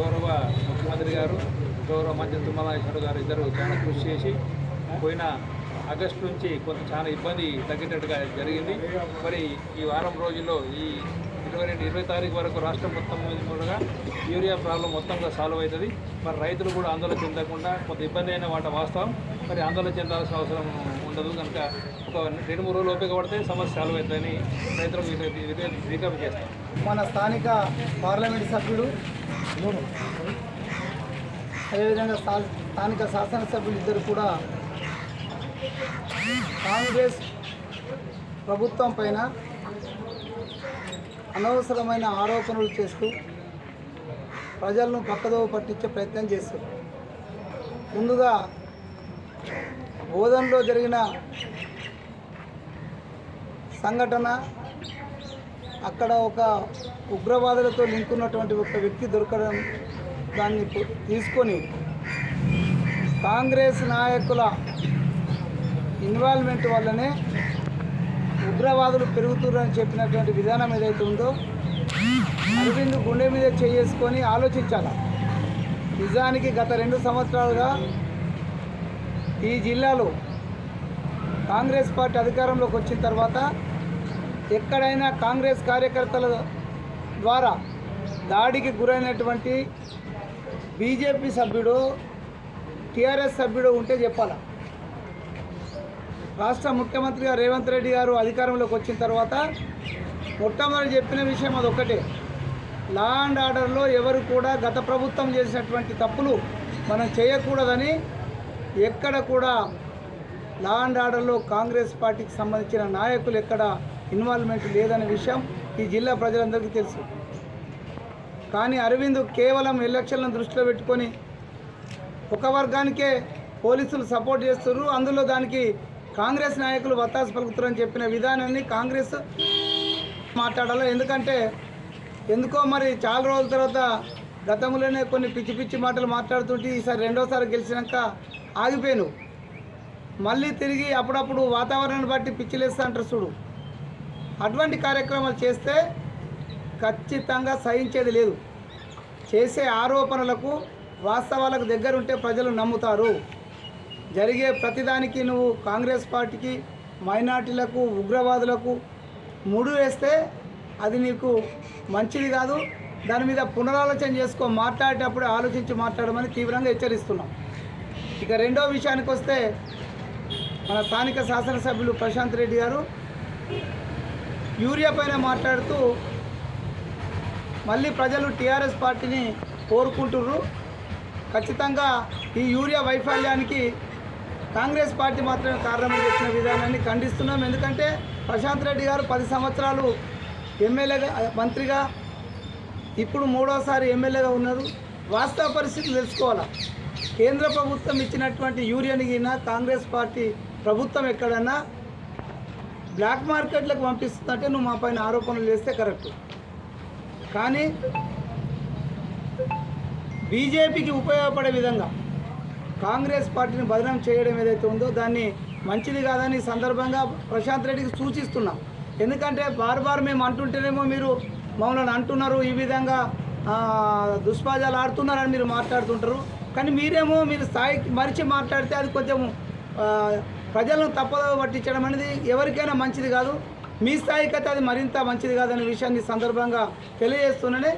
గౌరవ ముఖ్యమంత్రి గారు గౌరవ మంత్రి తుమ్మలాశ్వర గారు ఇద్దరు చాలా కృషి చేసి పోయిన ఆగస్టు నుంచి కొంత చాలా ఇబ్బంది తగ్గేటట్టుగా జరిగింది. మరి ఈ వారం రోజుల్లో ఈ ఇరవై రెండు ఇరవై తారీఖు వరకు రాష్ట్రం మొత్తం కూడా యూరియా ప్రాబ్లం మొత్తంగా సాల్వ్ అవుతుంది. మరి రైతులు కూడా ఆందోళన చెందకుండా కొంత ఇబ్బంది అయిన వాటి వాస్తవం. మరి ఆందోళన చెందాల్సిన అవసరం ఉండదు. కనుక ఒక రెండు మూడు రోజులు ఉపయోగపడితే సమస్య సాల్వ్ అవుతుందని రైతులకు విజ్ఞప్తి- విజ్ఞప్తి చేస్తాం. మన స్థానిక పార్లమెంట్ సభ్యుడు అదేవిధంగా స్థానిక శాసనసభ్యులు ఇద్దరు కూడా కాంగ్రెస్ ప్రభుత్వం పైన అనవసరమైన ఆరోపణలు చేస్తూ ప్రజలను పక్కదోవ పట్టించే ప్రయత్నం చేస్తారు ముందుగా బోధనలో జరిగిన సంఘటన అక్కడ ఒక ఉగ్రవాదులతో లింక్ ఉన్నటువంటి ఒక వ్యక్తి దొరకడం దాన్ని తీసుకొని కాంగ్రెస్ నాయకుల ఇన్వాల్వ్మెంట్ వల్లనే ఉగ్రవాదులు పెరుగుతున్నారని చెప్పినటువంటి విధానం ఏదైతే ఉందో అరవింద్ గుండె మీద చేసుకొని ఆలోచించాలి. నిజానికి గత రెండు సంవత్సరాలుగా ఈ జిల్లాలో కాంగ్రెస్ పార్టీ అధికారంలోకి వచ్చిన తర్వాత ఎక్కడైనా కాంగ్రెస్ కార్యకర్తల ద్వారా దాడికి గురైనటువంటి బీజేపీ సభ్యుడు టీఆర్ఎస్ సభ్యుడు ఉంటే చెప్పాల? రాష్ట్ర ముఖ్యమంత్రిగా రేవంత్ రెడ్డి గారు అధికారంలోకి వచ్చిన తర్వాత మొట్టమొదటి చెప్పిన విషయం అదొక్కటే. లా అండ్ ఆర్డర్లో ఎవరు కూడా గత ప్రభుత్వం చేసినటువంటి తప్పులు మనం చేయకూడదని ఎక్కడ కూడా లా అండ్ ఆర్డర్లో కాంగ్రెస్ పార్టీకి సంబంధించిన నాయకులు ఎక్కడ ఇన్వాల్వ్మెంట్ లేదనే విషయం ఈ జిల్లా ప్రజలందరికీ తెలుసు. కానీ అరవింద్ కేవలం ఎలక్షన్లను దృష్టిలో పెట్టుకొని ఒక వర్గానికే పోలీసులు సపోర్ట్ చేస్తున్నారు అందులో దానికి కాంగ్రెస్ నాయకులు వత్తాసు పలుకుతారని చెప్పిన విధానాన్ని కాంగ్రెస్ మాట్లాడాలి. ఎందుకంటే ఎందుకో మరి చాలా రోజుల తర్వాత గతంలోనే కొన్ని పిచ్చి పిచ్చి మాటలు మాట్లాడుతుంటే ఈసారి రెండోసారి గెలిచినాక ఆగిపోయాను మళ్ళీ తిరిగి అప్పుడప్పుడు వాతావరణాన్ని బట్టి పిచ్చిలేస్తా అంటారు చూడు. అటువంటి కార్యక్రమాలు చేస్తే ఖచ్చితంగా సహించేది లేదు. చేసే ఆరోపణలకు వాస్తవాలకు దగ్గరుంటే ప్రజలు నమ్ముతారు. జరిగే ప్రతిదానికి నువ్వు కాంగ్రెస్ పార్టీకి మైనార్టీలకు ఉగ్రవాదులకు ముడు వేస్తే అది నీకు మంచిది కాదు. దాని మీద పునరాలోచన చేసుకో మాట్లాడేటప్పుడు ఆలోచించి మాట్లాడమని తీవ్రంగా హెచ్చరిస్తున్నాం. ఇక రెండో విషయానికి వస్తే మన స్థానిక శాసనసభ్యులు ప్రశాంత్ రెడ్డి గారు యూరియా పైన మాట్లాడుతూ మళ్ళీ ప్రజలు టీఆర్ఎస్ పార్టీని కోరుకుంటుర్రు. ఖచ్చితంగా ఈ యూరియా వైఫల్యానికి కాంగ్రెస్ పార్టీ మాత్రమే కారణమని చెప్పిన విధానాన్ని ఖండిస్తున్నాం. ఎందుకంటే ప్రశాంత్ రెడ్డి గారు పది సంవత్సరాలు ఎమ్మెల్యేగా మంత్రిగా ఇప్పుడు మూడోసారి ఎమ్మెల్యేగా ఉన్నారు. వాస్తవ పరిస్థితి తెలుసుకోవాలా? కేంద్ర ప్రభుత్వం ఇచ్చినటువంటి యూరియాని కాంగ్రెస్ పార్టీ ప్రభుత్వం ఎక్కడన్నా బ్లాక్ మార్కెట్లకు పంపిస్తుందంటే నువ్వు మా పైన ఆరోపణలు చేస్తే కరెక్ట్. కానీ బీజేపీకి ఉపయోగపడే విధంగా కాంగ్రెస్ పార్టీని బదనం చేయడం ఏదైతే ఉందో దాన్ని మంచిది కాదని సందర్భంగా ప్రశాంత్ రెడ్డికి సూచిస్తున్నాం. ఎందుకంటే బారు బారు మేము అంటుంటేనేమో మీరు మమ్మల్ని అంటున్నారు ఈ విధంగా దుష్పాజాలు ఆడుతున్నారని మీరు మాట్లాడుతుంటారు. కానీ మీరేమో మీరు స్థాయికి మరిచి మాట్లాడితే అది కొంచెం ప్రజలను తప్పదో పట్టించడం అనేది ఎవరికైనా మంచిది కాదు. మీ స్థాయికి అయితే అది మరింత మంచిది కాదనే విషయాన్ని సందర్భంగా తెలియజేస్తున్నానే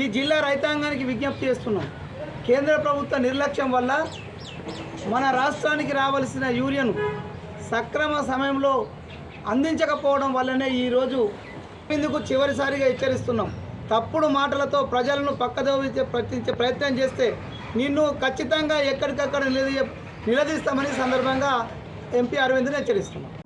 ఈ జిల్లా రైతాంగానికి విజ్ఞప్తి చేస్తున్నాం. కేంద్ర ప్రభుత్వ నిర్లక్ష్యం వల్ల మన రాష్ట్రానికి రావాల్సిన యూరియను సక్రమ సమయంలో అందించకపోవడం వల్లనే ఈరోజు ఇందుకు చివరిసారిగా హెచ్చరిస్తున్నాం. తప్పుడు మాటలతో ప్రజలను పక్కదోవించే ప్రయత్నించే ప్రయత్నం చేస్తే నిన్ను ఖచ్చితంగా ఎక్కడికక్కడ నిలదీ నిలదీస్తామని సందర్భంగా ఎంపీ అరవింద్ని హెచ్చరిస్తున్నాం.